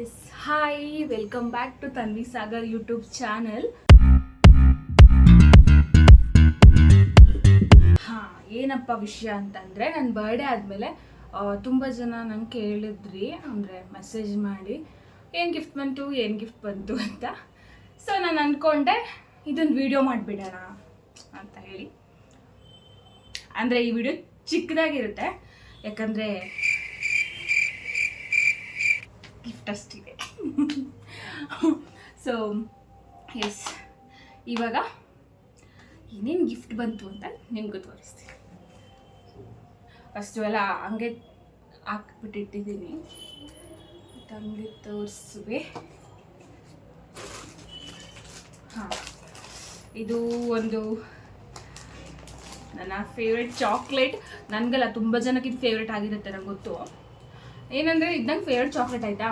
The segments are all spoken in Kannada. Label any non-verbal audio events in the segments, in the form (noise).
Yes hi welcome back to Tanvi Sagar YouTube channel ಹಾಂ, ಏನಪ್ಪ ವಿಷಯ ಅಂತಂದರೆ ನನ್ನ ಬರ್ಡೇ ಆದಮೇಲೆ ತುಂಬ ಜನ ನಂಗೆ ಕೇಳಿದ್ರಿ, ಅಂದರೆ ಮೆಸೇಜ್ ಮಾಡಿ, ಏನು ಗಿಫ್ಟ್ ಬಂತು, ಏನು ಗಿಫ್ಟ್ ಬಂತು ಅಂತ. ಸೊ ನಾನು ಅಂದ್ಕೊಂಡೆ ಇದೊಂದು ವಿಡಿಯೋ ಮಾಡಿಬಿಡೋಣ ಅಂತ ಹೇಳಿ. ಅಂದರೆ ಈ ವಿಡಿಯೋ ಚಿಕ್ಕದಾಗಿರುತ್ತೆ, ಯಾಕಂದರೆ ಗಿಫ್ಟ್ ಅಷ್ಟಿದೆ ಸೊ ಎಸ್ ಇವಾಗ ಏನೇನು ಗಿಫ್ಟ್ ಬಂತು ಅಂತ ನಿಮ್ಗೆ ತೋರಿಸ್ತೀನಿ. ಫಸ್ಟು ಎಲ್ಲ ಹಂಗೆ ಹಾಕ್ಬಿಟ್ಟಿಟ್ಟಿದ್ದೀನಿ. ಹಂಗೆ ತೋರಿಸುವೆ. ಹಾಂ, ಇದು ಒಂದು ನನ್ನ ಫೇವ್ರೆಟ್ ಚಾಕ್ಲೇಟ್ ನನಗೆಲ್ಲ ತುಂಬ ಜನಕ್ಕೆ ಇದು ಫೇವ್ರೆಟ್ ಆಗಿರುತ್ತೆ, ನಂಗೆ ಗೊತ್ತು. ಏನಂದರೆ ಇದು ನಂಗೆ ಫೇವ್ರೆಟ್ ಚಾಕ್ಲೇಟ್ ಆಯಿತಾ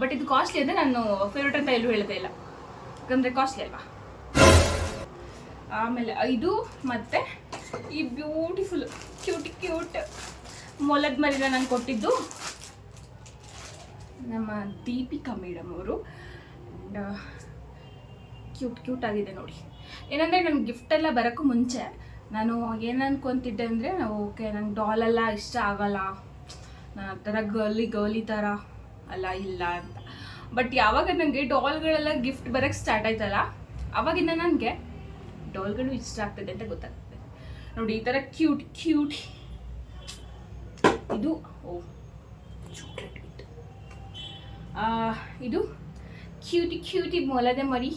ಬಟ್ ಇದು ಕಾಸ್ಟ್ಲಿ ಅಂದರೆ ನಾನು ಫೇವ್ರೆಟ್ ಅಂತ ಎಲ್ಲೂ ಹೇಳೋದೇ ಇಲ್ಲ. ಯಾಕಂದರೆ ಕಾಸ್ಟ್ಲಿ ಅಲ್ವಾ? ಆಮೇಲೆ ಇದು ಮತ್ತು ಈ ಬ್ಯೂಟಿಫುಲ್ ಕ್ಯೂಟ್ ಕ್ಯೂಟ್ ಮೊಲದ ಮರಿನ ನಾನು ಕೊಟ್ಟಿದ್ದು ನಮ್ಮ ದೀಪಿಕಾ ಮೇಡಮ್ ಅವರು. ಕ್ಯೂಟ್ ಕ್ಯೂಟ್ ಆಗಿದೆ ನೋಡಿ. ಏನಂದರೆ ಗಿಫ್ಟ್ ಎಲ್ಲ ಬರೋಕ್ಕೂ ಮುಂಚೆ ನಾನು ಏನು ಅನ್ಕೊತಿದ್ದೆ ಅಂದರೆ ಓಕೆ, ನಂಗೆ ಡಾಲೆಲ್ಲ ಇಷ್ಟ ಆಗಲ್ಲ. ನಾನು ಆ ಥರ ಗರ್ಲಿ ಗರ್ಲಿ ಥರ ಅಲ್ಲ ಇಲ್ಲ ಅಂತ. ಬಟ್ ಯಾವಾಗ ನನಗೆ ಡಾಲ್ಗಳೆಲ್ಲ ಗಿಫ್ಟ್ ಬರೋಕ್ಕೆ ಸ್ಟಾರ್ಟ್ ಆಯ್ತಲ್ಲ, ಅವಾಗಿಂದ ನನಗೆ ಡಾಲ್ಗಳು ಇಷ್ಟ ಆಗ್ತದೆ ಅಂತ ಗೊತ್ತಾಗ್ತದೆ. ನೋಡಿ, ಈ ಥರ ಕ್ಯೂಟ್ ಕ್ಯೂಟ್ ಇದು, ಓ ಚಾಕ್ಲೇಟ್ ಇದು ಕ್ಯೂಟಿ ಕ್ಯೂಟಿ ಮೊಲದೆ ಮರಿ,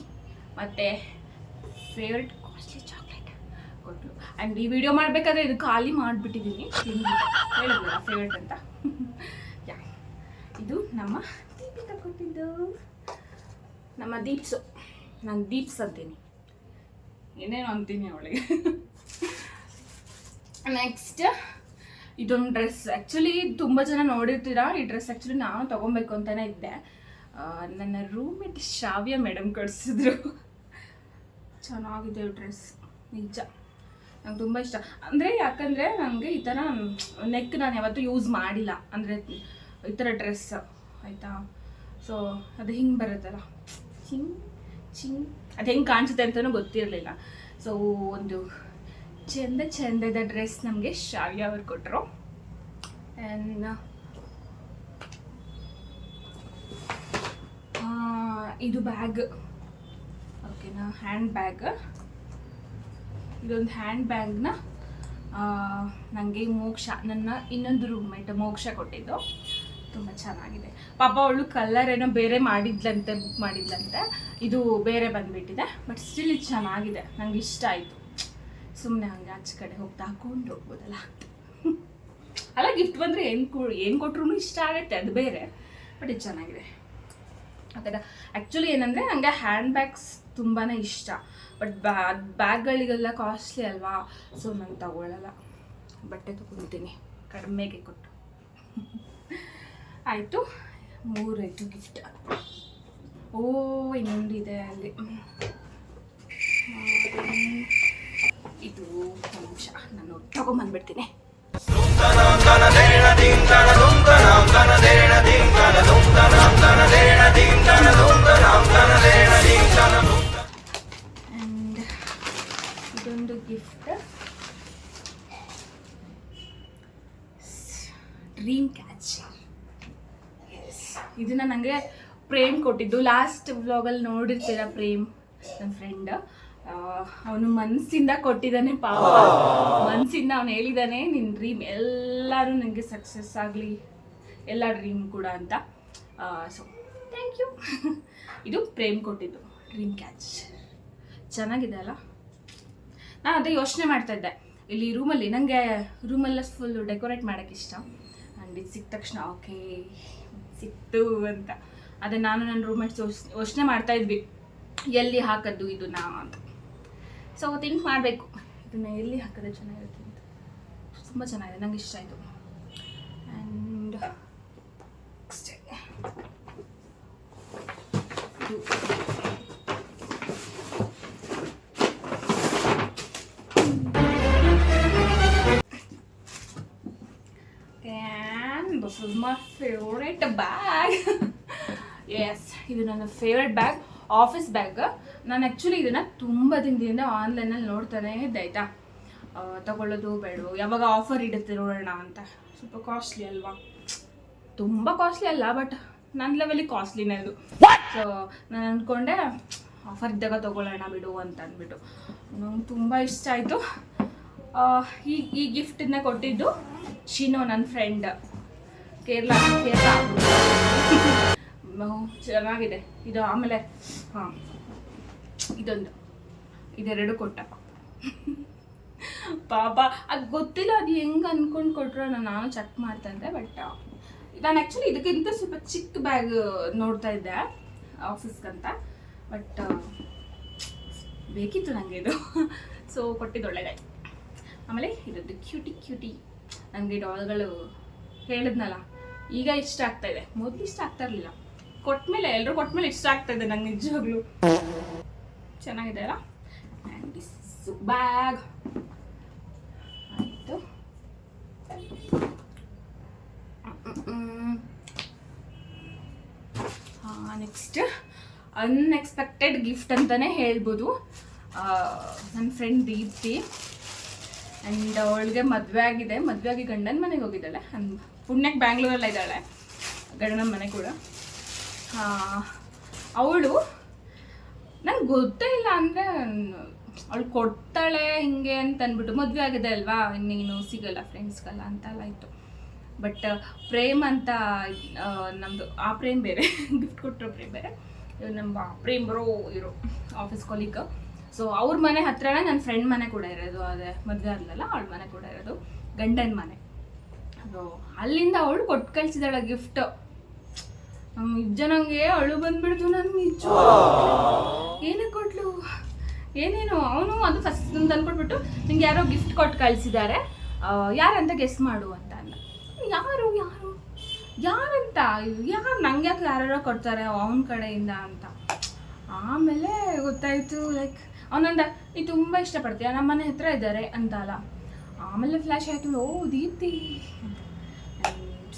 ಮತ್ತು ಫೇವ್ರೆಟ್ ಕಾಸ್ಟ್ಲಿ ಚಾಕ್ಲೇಟ್ ಆ್ಯಂಡ್ ಈ ವಿಡಿಯೋ ಮಾಡಬೇಕಾದ್ರೆ ಇದು ಖಾಲಿ ಮಾಡಿಬಿಟ್ಟಿದ್ದೀನಿ ಹೇಳಿದ್ನಲ್ಲ ಫೇವ್ರೆಟ್ ಅಂತ. (laughs) ಯಾ ಇದು ನಮ್ಮ ದೀಪಿಕಾ ಕೊಟ್ಟಿದ್ದು. ನಮ್ಮ ದೀಪ್ಸು. ನಾನು ದೀಪ್ಸ್ ಅಂತೀನಿ. ಏನೇನು ಅಂತೀನಿ ಅವಳಿಗೆ. ನೆಕ್ಸ್ಟ್ ಇದೊಂದು ಡ್ರೆಸ್ ಆ್ಯಕ್ಚುಲಿ ತುಂಬ ಜನ ನೋಡಿರ್ತೀರಾ, ಈ ಡ್ರೆಸ್ ಆ್ಯಕ್ಚುಲಿ ನಾನು ತೊಗೊಬೇಕು ಅಂತಲೇ ಇದ್ದೆ. ನನ್ನ ರೂಮ್ಮೇಟ್ ಶ್ರಾವ್ಯ ಮೇಡಮ್ ಕಳಿಸಿದ್ರು. (laughs) ಚೆನ್ನಾಗಿದೆ ಡ್ರೆಸ್ ನಿಜ. ನಂಗೆ ತುಂಬ ಇಷ್ಟ. ಅಂದರೆ ಯಾಕಂದರೆ ನನಗೆ ಈ ಥರ ನೆಕ್ ನಾನು ಯಾವತ್ತೂ ಯೂಸ್ ಮಾಡಿಲ್ಲ. ಅಂದರೆ ಈ ಥರ ಡ್ರೆಸ್ ಆಯಿತಾ? ಸೊ ಅದು ಹಿಂಗೆ ಬರುತ್ತಲ್ಲ. ಚಿಂಗ್ ಚಿಂಗ್ ಅದು ಹೆಂಗೆ ಕಾಣಿಸುತ್ತೆ ಅಂತಲೂ ಗೊತ್ತಿರಲಿಲ್ಲ. ಸೊ ಒಂದು ಚೆಂದ ಚೆಂದದ ಡ್ರೆಸ್ ನಮಗೆ ಶಾವ್ಯ ಅವರು ಕೊಟ್ಟರು ಆ್ಯಂಡ್ ಇದು ಬ್ಯಾಗ್ ಓಕೆನಾ ಹ್ಯಾಂಡ್ ಬ್ಯಾಗ್ ಇದೊಂದು ಹ್ಯಾಂಡ್ ಬ್ಯಾಗ್ನ ನನಗೆ ಮೋಕ್ಷ, ನನ್ನ ಇನ್ನೊಂದು ರೂಮ್ಮೇಟ್ ಮೋಕ್ಷ ಕೊಟ್ಟಿದ್ದು. ತುಂಬ ಚೆನ್ನಾಗಿದೆ. ಪಾಪ ಅವಳು ಕಲರ್ ಏನೋ ಬೇರೆ ಮಾಡಿದ್ಲಂತೆ ಬುಕ್ ಮಾಡಿದ್ಲಂತೆ. ಇದು ಬೇರೆ ಬಂದುಬಿಟ್ಟಿದೆ ಬಟ್ ಸ್ಟಿಲ್ ಇದು ಚೆನ್ನಾಗಿದೆ. ನಂಗೆ ಇಷ್ಟ ಆಯಿತು. ಸುಮ್ಮನೆ ಹಂಗೆ ಆಚೆ ಕಡೆ ಹೋಗ್ತಾ ಹಾಕೊಂಡು ಹೋಗ್ಬೋದಲ್ಲ? ಅಲ್ಲ ಗಿಫ್ಟ್ ಬಂದರೆ ಏನು ಕೊ, ಏನು ಕೊಟ್ರು ಇಷ್ಟ ಆಗುತ್ತೆ, ಅದು ಬೇರೆ. ಬಟ್ ಇದು ಚೆನ್ನಾಗಿದೆ. ಆ ಥರ. ಆ್ಯಕ್ಚುಲಿ ಏನಂದರೆ ನನಗೆ ಹ್ಯಾಂಡ್ ಬ್ಯಾಗ್ಸ್ ತುಂಬಾ ಇಷ್ಟ. ಬಟ್ ಬ್ಯಾಗ್ ಬ್ಯಾಗ್ಗಳಿಗೆಲ್ಲ ಕಾಸ್ಟ್ಲಿ ಅಲ್ವಾ? ಸೊ ನಾನು ತಗೊಳ್ಳಲ್ಲ ಬಟ್ಟೆ ತೊಗೊಳ್ತೀನಿ ಕಡಿಮೆಗೆ ಕೊಟ್ಟು. ಆಯಿತು. ಮೂರಾಯಿತು ಗಿಫ್ಟ್ ಓ, ಇನ್ನೊಂದಿದೆ ಅಲ್ಲಿ. ಇದು ಅಂಶ. ನಾನು ತಗೊಂಬಂದ್ಬಿಡ್ತೀನಿ ಪ್ರೇಮ್ ಕೊಟ್ಟಿದ್ದು. ಲಾಸ್ಟ್ ವ್ಲಾಗಲ್ಲಿ ನೋಡಿರ್ತೀರ ಪ್ರೇಮ್? ನನ್ನ ಫ್ರೆಂಡ್ ಅವನು ಮನಸ್ಸಿಂದ ಕೊಟ್ಟಿದ್ದಾನೆ ಪಾಪ. ಮನಸ್ಸಿಂದ ಅವನು ಹೇಳಿದಾನೆ ನಿನ್ನ ಡ್ರೀಮ್ ಎಲ್ಲರೂ ನನಗೆ ಸಕ್ಸಸ್ ಆಗಲಿ. ಎಲ್ಲ ಡ್ರೀಮ್ ಕೂಡ ಅಂತ. ಸೊ ಥ್ಯಾಂಕ್ ಯು ಇದು ಪ್ರೇಮ್ ಕೊಟ್ಟಿದ್ದು. ಡ್ರೀಮ್ ಕ್ಯಾಚ್ ಚೆನ್ನಾಗಿದೆ ಅಲ್ಲ? ನಾನು ಅದೇ ಯೋಚನೆ ಮಾಡ್ತಾ ಇದ್ದೆ. ಇಲ್ಲಿ ರೂಮಲ್ಲಿ ನನಗೆ ರೂಮೆಲ್ಲ ಫುಲ್ ಡೆಕೋರೇಟ್ ಮಾಡೋಕ್ಕೆ ಇಷ್ಟ. ಆ್ಯಂಡ್ ಇದು ಸಿಕ್ಕ ತಕ್ಷಣ ಓಕೆ ಸಿಕ್ತು ಅಂತ. ಅದೇ ನಾನು ನನ್ನ ರೂಮ್ಮೇಟ್ಸ್ ಯೋಚನೆ ಮಾಡ್ತಾ ಇದ್ವಿ, ಎಲ್ಲಿ ಹಾಕೋದು ನಾವು ಅಂತ. ಸೊ ಥಿಂಕ್ ಮಾಡಬೇಕು. ಇದನ್ನ ಎಲ್ಲಿ ಹಾಕಿದ್ರೆ ಚೆನ್ನಾಗಿರುತ್ತೆ ಅಂತ. ತುಂಬ ಚೆನ್ನಾಗಿದೆ, ನಂಗೆ ಇಷ್ಟ ಆಯಿತು. ಆ್ಯಂಡ್ ಅಷ್ಟೇ this is my. (laughs) ಎಸ್ ಇದು ನನ್ನ ಫೇವ್ರೆಟ್ ಬ್ಯಾಗ್ ಆಫೀಸ್ ಬ್ಯಾಗ್ ನಾನು ಆ್ಯಕ್ಚುಲಿ ಇದನ್ನು ತುಂಬ ದಿನದಿಂದ ಆನ್ಲೈನಲ್ಲಿ ನೋಡ್ತಾನೆ ಇದ್ದೆ ಆಯಿತಾ? ತಗೊಳ್ಳೋದು ಬೇಡ ಯಾವಾಗ ಆಫರ್ ಇಡುತ್ತೆ ನೋಡೋಣ ಅಂತ. ಸ್ವಲ್ಪ ಕಾಸ್ಟ್ಲಿ ಅಲ್ವಾ? ತುಂಬ ಕಾಸ್ಟ್ಲಿ ಅಲ್ಲ ಬಟ್ ನನ್ನ ಲೆವೆಲಿಗೆ ಕಾಸ್ಟ್ಲಿನೇ ಅದು. ಸೊ ನಾನು ಅಂದ್ಕೊಂಡೆ ಆಫರ್ ಇದ್ದಾಗ ತೊಗೊಳ್ಳೋಣ ಬಿಡು ಅಂತ ಅಂದ್ಬಿಟ್ಟು. ನಂಗೆ ತುಂಬ ಇಷ್ಟ ಆಯಿತು. ಈ ಈ ಗಿಫ್ಟನ್ನ ಕೊಟ್ಟಿದ್ದು ಶಿನೋ ನನ್ನ ಫ್ರೆಂಡ್ ಕೇರಳ ಕೇರಳ. ಚೆನ್ನಾಗಿದೆ. ಇದು ಆಮೇಲೆ, ಹಾಂ, ಇದೊಂದು. ಇದೆರಡು ಕೊಟ್ಟ. ಪಾಪ, ಅದು ಗೊತ್ತಿಲ್ಲ, ಅದು ಹೆಂಗೆ ಅಂದ್ಕೊಂಡು ಕೊಟ್ರ ನಾನು ಚೆಕ್ ಮಾಡ್ತಾ ಇದ್ದೆ ಬಟ್ ನಾನು ಆ್ಯಕ್ಚುಲಿ ಇದಕ್ಕಿಂತ ಸ್ವಲ್ಪ ಚಿಕ್ಕ ಬ್ಯಾಗ್ ನೋಡ್ತಾ ಇದ್ದೆ ಆಫೀಸ್ಗಂತ ಬಟ್ ಬೇಕಿತ್ತು ನನಗೆ ಇದು. ಸೊ ಕೊಟ್ಟಿದ್ದು ಒಳ್ಳೇದಾಯ್ತು. ಆಮೇಲೆ ಇದೊಂದು ಕ್ಯೂಟಿ ಕ್ಯೂಟಿ ನನಗೆ ಡಾಲ್ಗಳು ಹೇಳಿದ್ನಲ್ಲ, ಈಗ ಇಷ್ಟ ಆಗ್ತಾ ಇದೆ. ಮೊದಲು ಇಷ್ಟ ಆಗ್ತಾ ಇರಲಿಲ್ಲ. ಕೊಟ್ಮೇಲೆ ಎಲ್ಲರೂ ಕೊಟ್ಮೇಲೆ ಇಷ್ಟ ಆಗ್ತಾ ಇದೆ ನಂಗೆ ನಿಜವಾಗ್ಲೂ. ಚೆನ್ನಾಗಿದೆ ಅಲ್ಲ? ಆ್ಯಂಡ್ ಬ್ಯಾಗ್ ಆಯಿತು. ನೆಕ್ಸ್ಟ್ ಅನ್ಎಕ್ಸ್ಪೆಕ್ಟೆಡ್ ಗಿಫ್ಟ್ ಅಂತಲೇ ಹೇಳ್ಬೋದು. ನನ್ನ ಫ್ರೆಂಡ್ ದೀಪ್ತಿ. ಆ್ಯಂಡ್ ಅವಳಿಗೆ ಮದುವೆ ಆಗಿದೆ. ಮದುವೆ ಆಗಿ ಗಂಡನ ಮನೆಗೆ ಹೋಗಿದ್ದಾಳೆ. ಪುಣ್ಯಕ್ಕೆ ಬ್ಯಾಂಗ್ಳೂರಲ್ಲ ಇದ್ದಾಳೆ. ಗಂಡನ ಮನೆ ಕೂಡ. ಅವಳು, ನಂಗೆ ಗೊತ್ತೇ ಇಲ್ಲ ಅಂದರೆ ಅವಳು ಕೊಡ್ತಾಳೆ ಹಿಂಗೆ ಅಂತ ಅಂದ್ಬಿಟ್ಟು ಮದುವೆ ಆಗಿದೆ ಅಲ್ವಾ? ಇನ್ನೇನು ಸಿಗಲ್ಲ ಫ್ರೆಂಡ್ಸ್ಗೆಲ್ಲ ಅಂತೆಲ್ಲ ಇತ್ತು. ಬಟ್ ಪ್ರೇಮ್ ಅಂತ ನಮ್ಮದು ಆ ಪ್ರೇಮ್ ಬೇರೆ ಗಿಫ್ಟ್ ಕೊಟ್ಟರು ಪ್ರೇಮ್ ಬೇರೆ. ಇವ್ರು ನಮ್ಮ ಪ್ರೇಮ್ ಬರೋ ಇರೋ ಆಫೀಸ್ ಕೊಲೀಗ್ ಸೊ ಅವ್ರ ಮನೆ ಹತ್ರನೇ ನನ್ನ ಫ್ರೆಂಡ್ ಮನೆ ಕೂಡ ಇರೋದು. ಅದೇ, ಮದುವೆ ಆದ್ಲಲ್ಲ ಅವಳ ಮನೆ ಕೂಡ ಇರೋದು. ಗಂಡನ ಮನೆ. ಅದು ಅಲ್ಲಿಂದ ಅವಳು ಕೊಟ್ಟು ಕಳಿಸಿದಾಳೆ ಗಿಫ್ಟ್ ನಿಜ ನಂಗೆ ಅಳು ಬಂದ್ಬಿಡ್ತು ನನ್ ನಿಜ. ಏನಕ್ಕೆ ಕೊಟ್ಲು? ಏನೇನು, ಅವನು ಅದು ಫಸ್ಟ್ ತಂದ್ಕೊಟ್ಬಿಟ್ಟು ನಿಂಗೆ ಯಾರೋ ಗಿಫ್ಟ್ ಕೊಟ್ಟು ಕಳಿಸಿದ್ದಾರೆ ಯಾರಂತ ಗೆಸ್ ಮಾಡು ಅಂತ ಅಂದ. ಯಾರು ಯಾರು? ಯಾರಂತ? ಯಾರು ನಂಗೆ ಯಾಕೆ ಯಾರ್ಯಾರೋ ಕೊಡ್ತಾರೆ ಅವನ ಕಡೆಯಿಂದ ಅಂತ. ಆಮೇಲೆ ಗೊತ್ತಾಯಿತು ಲೈಕ್ ಅವನಂದ, ನೀ ತುಂಬ ಇಷ್ಟಪಡ್ತೀಯ? ನಮ್ಮ ಮನೆ ಹತ್ರ ಇದ್ದಾರೆ ಅಂತ ಅಲ್ಲ ಆಮೇಲೆ ಫ್ಲ್ಯಾಶ್ ಆಯಿತು, ಓ, ದೀಪ್ತಿ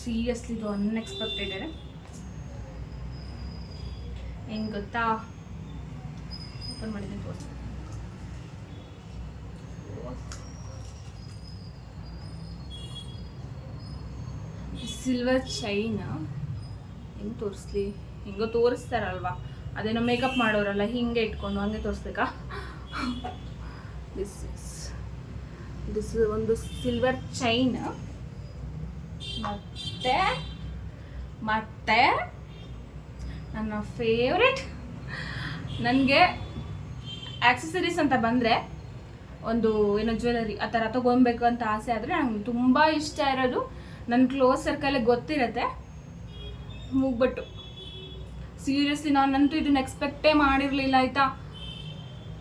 ಸೀರಿಯಸ್ಲಿ ಇದು ಅನ್ಎಕ್ಸ್ಪೆಕ್ಟೆಡ್ ಗೊತ್ತಾ? ಓಪನ್ ಮಾಡಿದ್ದೀನಿ ತೋರಿಸಿ. ಸಿಲ್ವರ್ ಚೈನ್ ಹೆಂಗೆ ತೋರಿಸ್ಲಿ? ಹೆಂಗೋ ತೋರಿಸ್ತಾರಲ್ವಾ? ಅದೇನೋ ಮೇಕಪ್ ಮಾಡೋರಲ್ಲ, ಹಿಂಗೆ ಇಟ್ಕೊಂಡು ಹಂಗೆ ತೋರಿಸ್ಬೇಕಾ? ದಿಸ್ ಇಸ್ ದಿಸ್ ಒಂದು ಸಿಲ್ವರ್ ಚೈನ್ ಮತ್ತೆ ಮತ್ತೆ? ನನ್ನ ಫೇವ್ರೆಟ್ ನನಗೆ ಆಕ್ಸೆಸರೀಸ್ ಅಂತ ಬಂದರೆ ಒಂದು ಏನೋ ಜ್ಯುವೆಲರಿ ಆ ಥರ ತೊಗೊಬೇಕು ಅಂತ ಆಸೆ ಆದರೆ ನಂಗೆ ತುಂಬ ಇಷ್ಟ ಇರೋದು. ನನ್ನ ಕ್ಲೋಸ್ ಸರ್ಕಲ್ಲೇ ಗೊತ್ತಿರತ್ತೆ. ಮೂಗ್ಬಟ್ಟು. ಸೀರಿಯಸ್ಲಿ ನಾನಂತೂ ಇದನ್ನ ಎಕ್ಸ್ಪೆಕ್ಟೇ ಮಾಡಿರಲಿಲ್ಲ ಆಯಿತಾ?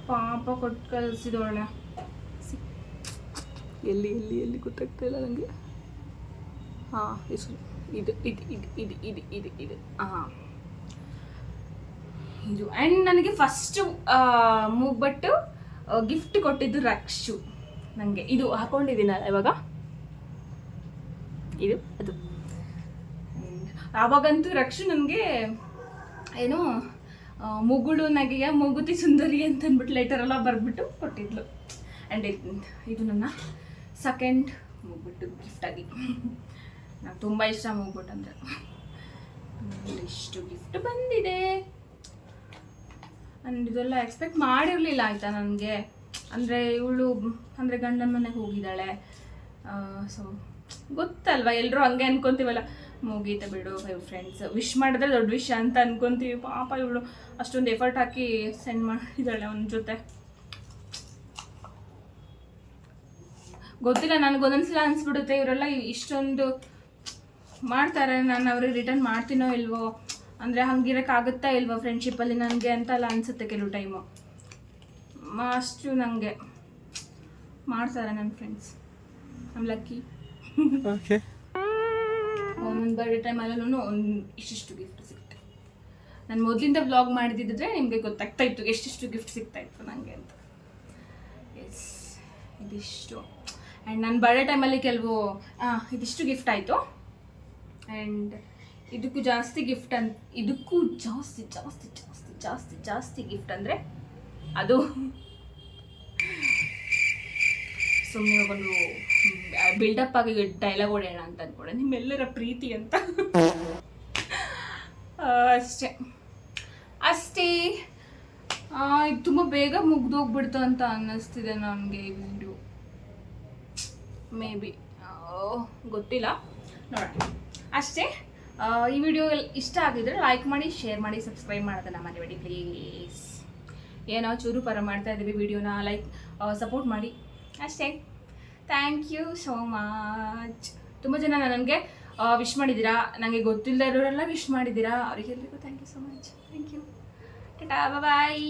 ಪಾಪ ಕೊಟ್ಟು ಕಳಿಸಿದೋಳೆ ಎಲ್ಲಿ ಎಲ್ಲಿ ಎಲ್ಲಿ ಗೊತ್ತಾಗ್ತಾ ಇಲ್ಲ ನನಗೆ ಹಾಂ ಇದು ಇದು ಇದು ಇದು ಇದು ಇದು ಇದು, ಹಾಂ. ಇದು. ಆ್ಯಂಡ್ ನನಗೆ ಫಸ್ಟು ಮೂಗ್ಬಟ್ಟು ಗಿಫ್ಟ್ ಕೊಟ್ಟಿದ್ದು ರಕ್ಷು. ನನಗೆ ಇದು ಹಾಕೊಂಡಿದ್ದೀನಲ್ಲ ಇವಾಗ? ಇದು, ಅದು. ಆವಾಗಂತೂ ರಕ್ಷು ನನಗೆ ಏನು ಮುಗುಳು ನಗೆಯ ಮುಗುತಿ ಸುಂದರಿ ಅಂತ ಅಂದ್ಬಿಟ್ಟು ಲೆಟರ್ ಎಲ್ಲ ಬರೆದ್ಬಿಟ್ಟು ಕೊಟ್ಟಿದ್ಲು. ಆ್ಯಂಡ್ ಇದು ನನ್ನ ಸೆಕೆಂಡ್ ಮೂಗ್ಬಿಟ್ಟು ಗಿಫ್ಟಾಗಿ ನಂಗೆ ತುಂಬ ಇಷ್ಟ ಮೂಗ್ಬಿಟ್ಟು ಅಂದರೆ. ಇಷ್ಟು ಗಿಫ್ಟ್ ಬಂದಿದೆ. ಆ್ಯಂಡ್ ಇದೆಲ್ಲ ಎಕ್ಸ್ಪೆಕ್ಟ್ ಮಾಡಿರಲಿಲ್ಲ ಆಯಿತಾ ನನಗೆ. ಅಂದರೆ ಇವಳು, ಅಂದರೆ ಗಂಡನ ಮನೆಗೆ ಹೋಗಿದ್ದಾಳೆ. ಸೊ ಗೊತ್ತಲ್ವ? ಎಲ್ಲರೂ ಹಂಗೆ ಅನ್ಕೊಂತೀವಲ್ಲ, ಮುಗೀತ ಬಿಡು ಫ್ರೆಂಡ್ಸ್ ವಿಶ್ ಮಾಡಿದ್ರೆ ದೊಡ್ಡ ವಿಷಯ ಅಂತ ಅನ್ಕೊಂತೀವಿ. ಪಾಪ ಇವಳು ಅಷ್ಟೊಂದು ಎಫರ್ಟ್ ಹಾಕಿ ಸೆಂಡ್ ಮಾಡಿದ್ದಾಳೆ ಅವನ ಜೊತೆ. ಗೊತ್ತಿಲ್ಲ, ನನಗೆ ಒಂದೊಂದ್ಸಲ ಅನ್ಸ್ಬಿಡುತ್ತೆ. ಇವರೆಲ್ಲ ಇಷ್ಟೊಂದು ಮಾಡ್ತಾರೆ. ನಾನು ಅವ್ರಿಗೆ ರಿಟರ್ನ್ ಮಾಡ್ತೀನೋ ಇಲ್ವೋ? ಅಂದರೆ ಹಂಗಿರೋಕ್ಕಾಗುತ್ತಾ ಇಲ್ವೋ ಫ್ರೆಂಡ್ಶಿಪ್ಪಲ್ಲಿ ನನಗೆ ಅಂತೆಲ್ಲ ಅನಿಸುತ್ತೆ ಕೆಲವು ಟೈಮು ಅಷ್ಟು ನನಗೆ ಮಾಡ್ತಾರೆ ನನ್ನ ಫ್ರೆಂಡ್ಸ್ ಐಮ್ ಲಕ್ಕಿ Okay. ಒಂದೊಂದು ಬರ್ಡೇ ಟೈಮಲ್ಲೂ ಒಂದು ಇಷ್ಟಿಷ್ಟು ಗಿಫ್ಟ್ ಸಿಗುತ್ತೆ ನಾನು ಮೊದಲಿಂದ ವ್ಲಾಗ್ ಮಾಡಿದ್ದಿದ್ರೆ ನಿಮಗೆ ಗೊತ್ತಾಗ್ತಾ ಇತ್ತು ಎಷ್ಟಿಷ್ಟು ಗಿಫ್ಟ್ ಸಿಗ್ತಾ ಇತ್ತು ನನಗೆ ಅಂತ. ಎಸ್ ಇದಿಷ್ಟು. ಆ್ಯಂಡ್ ನನ್ನ ಬರ್ಡೇ ಟೈಮಲ್ಲಿ ಕೆಲವು ಇದಿಷ್ಟು ಗಿಫ್ಟ್ ಆಯಿತು. ಆ್ಯಂಡ್ ಇದಕ್ಕೂ ಜಾಸ್ತಿ ಗಿಫ್ಟ್ ಅಂತ ಇದಕ್ಕೂ ಜಾಸ್ತಿ ಜಾಸ್ತಿ ಜಾಸ್ತಿ ಜಾಸ್ತಿ ಜಾಸ್ತಿ ಗಿಫ್ಟ್ ಅಂದರೆ ಅದು ಸುಮ್ಮನೆ ಒಂದು ಬಿಲ್ಡಪ್ ಆಗಿ ಡೈಲಾಗ್ ಹೊಡೆಯೋಣ ಅಂತ ಅನ್ಕೊಂಡೆ. ನಿಮ್ಮೆಲ್ಲರ ಪ್ರೀತಿ ಅಂತ. ಅಷ್ಟೇ. ಅಷ್ಟೇ. ಇದು ತುಂಬ ಬೇಗ ಮುಗ್ದೋಗ್ಬಿಡ್ತು ಅಂತ ಅನ್ನಿಸ್ತಿದೆ ನನಗೆ ಈ ವಿಡಿಯೋ ಮೇ ಬಿ ಗೊತ್ತಿಲ್ಲ. ನೋಡಿ ಅಷ್ಟೇ. ಈ ವಿಡಿಯೋ ಇಷ್ಟ ಆಗಿದ್ರೆ ಲೈಕ್ ಮಾಡಿ ಶೇರ್ ಮಾಡಿ ಸಬ್ಸ್ಕ್ರೈಬ್ ಮಾಡೋದನ್ನ ಮರಿಬೇಡಿ ಪ್ಲೀಸ್ ಏನೋ ಚೂರು ಪರ ಮಾಡ್ತಾ ಇದ್ದೀವಿ ವಿಡಿಯೋನ ಲೈಕ್ ಸಪೋರ್ಟ್ ಮಾಡಿ. ಅಷ್ಟೇ. ಥ್ಯಾಂಕ್ ಯು ಸೋ ಮಚ್ ತುಂಬ ಜನ ನನಗೆ ವಿಶ್ ಮಾಡಿದ್ದೀರಾ? ನನಗೆ ಗೊತ್ತಿಲ್ಲದೆ ಇರೋರೆಲ್ಲ ವಿಶ್ ಮಾಡಿದ್ದೀರಾ? ಅವರಿಗೆಲ್ಲರಿಗೂ thank you so much thank you tata bye